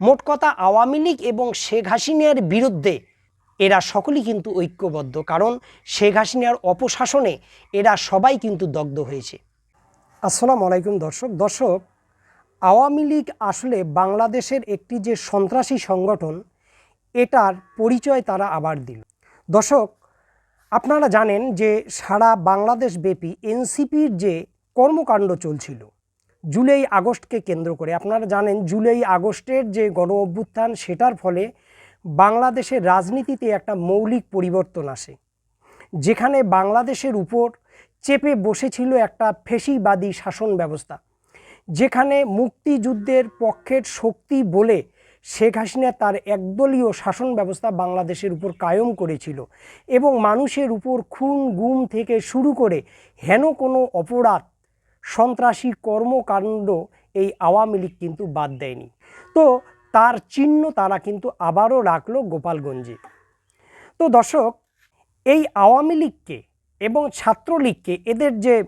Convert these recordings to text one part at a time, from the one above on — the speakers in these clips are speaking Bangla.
মোট কথা আওয়ামী লীগ এবং শেখ হাসিনার বিরুদ্ধে এরা সকলেই কিন্তু ঐক্যবদ্ধ। কারণ শেখ হাসিনার অপশাসনে এরা সবাই কিন্তু দগ্ধ হয়েছে। আসসালামু আলাইকুম দর্শক। দর্শক, আওয়ামী লীগ আসলে বাংলাদেশের একটি যে সন্ত্রাসী সংগঠন, এটার পরিচয় তারা আবার দিল। দর্শক, আপনারা জানেন যে সারা বাংলাদেশ ব্যাপী এনসিপির যে কর্মকাণ্ড চলছিল জুলাই আগস্টকে কেন্দ্র করে। আপনারা জানেন, জুলাই আগস্টের যে গণ অভ্যুত্থান সেটার ফলে বাংলাদেশের রাজনীতিতে একটা মৌলিক পরিবর্তন আসে। যেখানে বাংলাদেশের উপর চেপে বসেছিল একটা ফেসিবাদী শাসন ব্যবস্থা। যেখানে মুক্তিযুদ্ধের পক্ষের শক্তি বলে শেখ হাসিনা তার একদলীয় শাসন ব্যবস্থা বাংলাদেশের উপর কায়েম করেছিল এবং মানুষের উপর খুন, গুম থেকে শুরু করে হেন কোনো অপরাধ সন্ত্রাসী কর্মকাণ্ড এই আওয়ামী লীগ কিন্তু বাদ দেয়নি। তো তার চিহ্ন তারা কিন্তু আবারও রাখল গোপালগঞ্জে। তো দর্শক, এই আওয়ামী লীগকে এবং ছাত্রলীগকে, এদের যে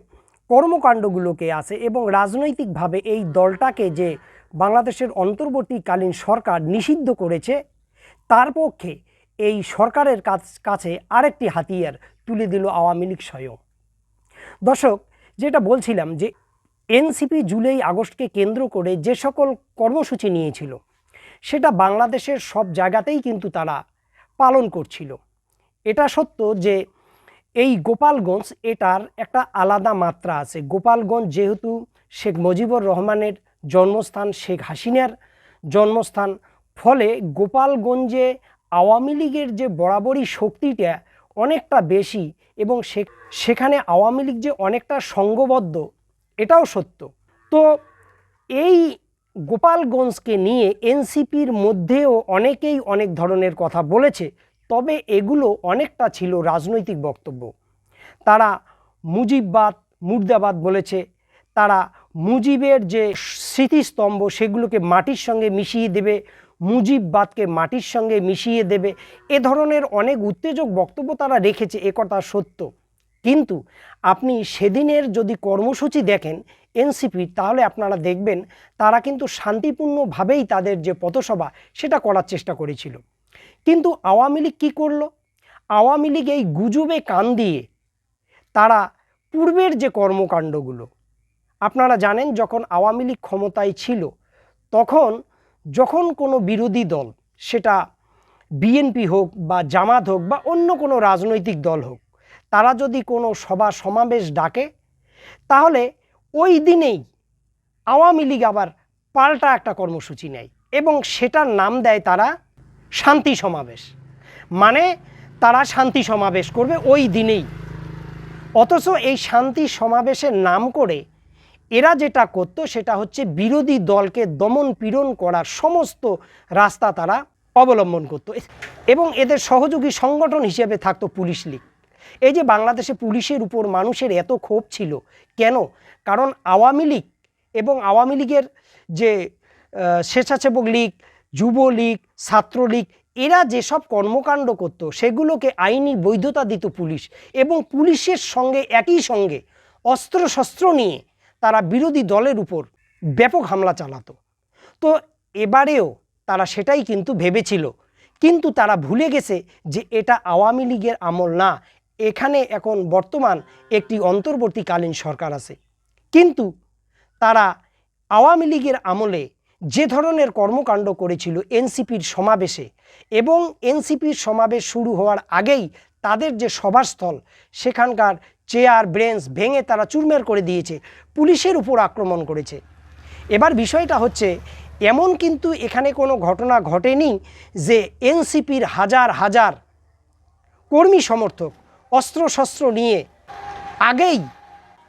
কর্মকাণ্ডগুলোকে আছে এবং রাজনৈতিকভাবে এই দলটাকে যে বাংলাদেশের অন্তর্বর্তীকালীন সরকার নিষিদ্ধ করেছে, তার পক্ষে এই সরকারের কাছ- আরেকটি হাতিয়ার তুলে দিল আওয়ামী লীগ স্বয়ং। দর্শক যেটা বলছিলাম যে এনসিপি জুলাই আগস্টকে কেন্দ্র করে যে সকল কর্মসূচি নিয়েছিল, সেটা বাংলাদেশের সব জায়গাতেই কিন্তু তারা পালন করছিল। এটা সত্য যে এই গোপালগঞ্জ এটার একটা আলাদা মাত্রা আছে। গোপালগঞ্জ যেহেতু শেখ মুজিবুর রহমানের জন্মস্থান, শেখ হাসিনার জন্মস্থান, ফলে গোপালগঞ্জে আওয়ামী লীগের যে বরাবরই শক্তিটা অনেকটা বেশি এবং সে- সেখানে আওয়ামী লীগ যে অনেকটা সঙ্গবদ্ধ, এটাও সত্য। তো এই গোপালগঞ্জকে নিয়ে এনসিপির মধ্যেও অনেকেই অনেক ধরনের কথা বলেছে, তবে এগুলো অনেকটা ছিল রাজনৈতিক বক্তব্য। তারা মুজিববাদ, মুর্দাবাদ বলেছে, তারা মুজিবের যে স্মৃতিস্তম্ভ সেগুলোকে মাটির সঙ্গে মিশিয়ে দেবে, মুজিববাদকে মাটির সঙ্গে মিশিয়ে দেবে, এ ধরনের অনেক উত্তেজক বক্তব্য তারা রেখেছে একথা সত্য। কিন্তু আপনি সেদিনের যদি কর্মসূচি দেখেন এনসিপির তাহলে আপনারা দেখবেন তারা কিন্তু শান্তিপূর্ণভাবেই তাদের যে পথসভা, সেটা করার চেষ্টা করেছিল। কিন্তু আওয়ামী লীগ কী করল? আওয়ামী লীগ এই গুজবে কান দিয়ে তারা পূর্বের যে কর্মকাণ্ডগুলো, আপনারা জানেন যখন আওয়ামী লীগ ক্ষমতায় ছিল, তখন যখন কোনো বিরোধী দল, সেটা বিএনপি হোক বা জামাত হোক বা অন্য কোনো রাজনৈতিক দল হোক তারা যদি কোনো সভা সমাবেশ ডাকে, তাহলে ওই দিনেই আওয়ামী লীগ আবার পাল্টা একটা কর্মসূচি নেয় এবং সেটার নাম দেয় তারা শান্তি সমাবেশ। মানে তারা শান্তি সমাবেশ করবে ওই দিনেই। অথচ এই শান্তি সমাবেশের নাম করে এরা যেটা করত সেটা হচ্ছে বিরোধী দলকে দমন পীড়ন করার সমস্ত রাস্তা তারা অবলম্বন করত। এবং এদের সহযোগী সংগঠন হিসেবে থাকতো পুলিশ লীগ। এই যে বাংলাদেশে পুলিশের উপর মানুষের এত ক্ষোভ ছিল, কেন? কারণ আওয়ামী লীগ এবং আওয়ামী লীগের যে স্বেচ্ছাসেবক লীগ যুবলীগ ছাত্রলীগ এরা যেসব কর্মকাণ্ড করত, সেগুলোকে আইনি বৈধতা দিত পুলিশ এবং পুলিশের সঙ্গে, একই সঙ্গে অস্ত্রশস্ত্র নিয়ে তারা বিরোধী দলের উপর ব্যাপক হামলা চালাতো। তো এবারেও তারা সেটাই কিন্তু ভেবেছিল। কিন্তু তারা ভুলে গেছে যে এটা আওয়ামী লীগের আমল না এখানে এখন বর্তমান একটি অন্তর্বর্তীকালীন সরকার আছে। কিন্তু তারা আওয়ামী লীগের আমলে যে ধরনের কর্মকাণ্ড করেছিল এনসিপির সমাবেশে এবং এনসিপির সমাবেশ শুরু হওয়ার আগেই তাদের যে সভাস্থল, সেখানকার চেয়ার, ব্রেঞ্চ ভেঙে তারা চুরমের করে দিয়েছে, পুলিশের উপর আক্রমণ করেছে। এবার বিষয়টা হচ্ছে, এমন কিন্তু এখানে কোনো ঘটনা ঘটেনি যে এনসিপির হাজার হাজার কর্মী সমর্থক অস্ত্রশস্ত্র নিয়ে আগেই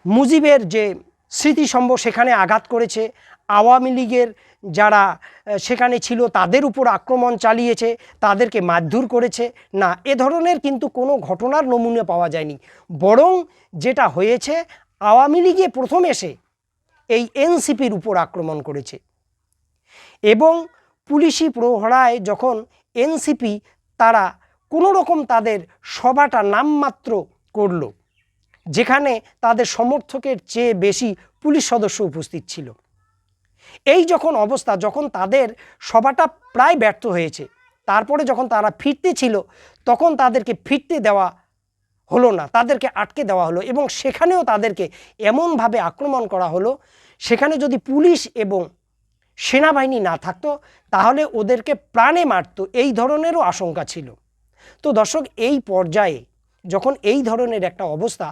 মুজিবের যে স্মৃতিসম্ভ সেখানে আঘাত করেছে, আওয়ামী লীগের যারা সেখানে ছিল তাদের উপর আক্রমণ চালিয়েছে, তাদেরকে মারধর করেছে। না, এ ধরনের কিন্তু কোনো ঘটনার নমুনা পাওয়া যায়নি। বরং যেটা হয়েছে, আওয়ামী লীগে প্রথম এসে এই এনসিপির উপর আক্রমণ করেছে। এবং পুলিশি প্রহরায় যখন এনসিপি তারা কোনো রকম তাদের সভাটা নামমাত্র করল, যেখানে তাদের সমর্থকের চেয়ে বেশি পুলিশ সদস্য উপস্থিত ছিল। এই যখন অবস্থা, যখন তাদের সভাটা প্রায় ব্যর্থ হয়েছে, তারপরে যখন তারা ফিরতে ছিল, তখন তাদেরকে ফিরতে দেওয়া হলো না, তাদেরকে আটকে দেওয়া হলো এবং সেখানেও তাদেরকে এমনভাবে আক্রমণ করা হলো, সেখানে যদি পুলিশ এবং সেনাবাহিনী না থাকতো, তাহলে ওদেরকে প্রাণে মারতো, এই ধরনেরও আশঙ্কা ছিল। তো দর্শক, এই পর্যায়ে যখন এই ধরনের একটা অবস্থা,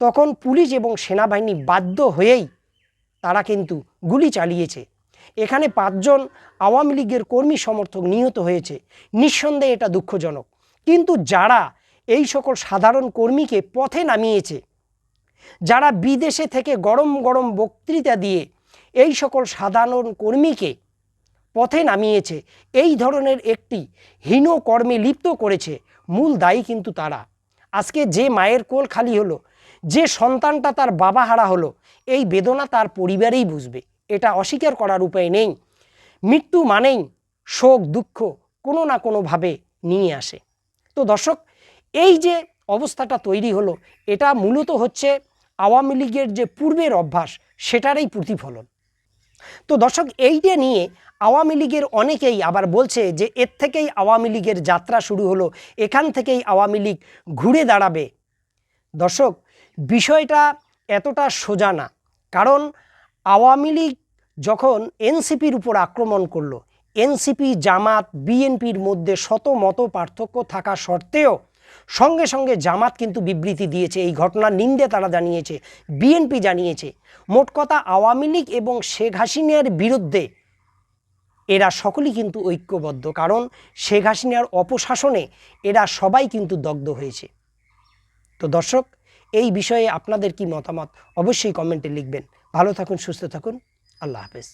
তখন পুলিশ এবং সেনাবাহিনী বাধ্য হয়েই তারা কিন্তু গুলি চালিয়েছে। এখানে পাঁচজন আওয়ামী লীগের কর্মী সমর্থক নিহত হয়েছে। নিঃসন্দেহে এটা দুঃখজনক। কিন্তু যারা এই সকল সাধারণ কর্মীকে পথে নামিয়েছে, যারা বিদেশে থেকে গরম গরম বক্তৃতা দিয়ে এই সকল সাধারণ কর্মীকে পথে নামিয়েছে। এই ধরনের একটি হীন কর্মে লিপ্ত করেছে মূল দায়ী কিন্তু তারা। আজকে যে মায়ের কোল খালি হলো, যে সন্তানটা তার বাবা হারা হলো, এই বেদনা তার পরিবারেই বুঝবে। এটা অস্বীকার করার উপায় নেই। মৃত্যু মানেই শোক, দুঃখ কোনো না কোনোভাবে নিয়ে আসে। তো দর্শক, এই যে অবস্থাটা তৈরি হলো, এটা মূলত হচ্ছে আওয়ামী লীগের যে পূর্বের অভ্যাস, সেটারই প্রতিফলন। তো দর্শক এইটা নিয়ে আওয়ামী লীগের অনেকেই আবার বলছে যে এর থেকেই আওয়ামী লীগের যাত্রা শুরু হলো, এখান থেকেই আওয়ামী লীগ ঘুরে দাঁড়াবে। দর্শক, বিষয়টা এতটা সোজা না। কারণ আওয়ামী লীগ যখন এনসিপির উপর আক্রমণ করল, এনসিপি, জামাত, বিএনপির মধ্যে শত মত পার্থক্য থাকা সত্ত্বেও সঙ্গে সঙ্গে জামাত কিন্তু বিবৃতি দিয়েছে, এই ঘটনার নিন্দে তারা জানিয়েছে, বিএনপি জানিয়েছে। মোট কথা আওয়ামী লীগ এবং শেখ হাসিনার বিরুদ্ধে এরা সকলেই কিন্তু ঐক্যবদ্ধ, কারণ শেখ হাসিনার অপশাসনে এরা সবাই কিন্তু দগ্ধ হয়েছে। তো দর্শক, এই বিষয়ে আপনাদের কি মতামত? অবশ্যই কমেন্টে লিখবেন। ভালো থাকুন, সুস্থ থাকুন। আল্লাহ হাফেজ।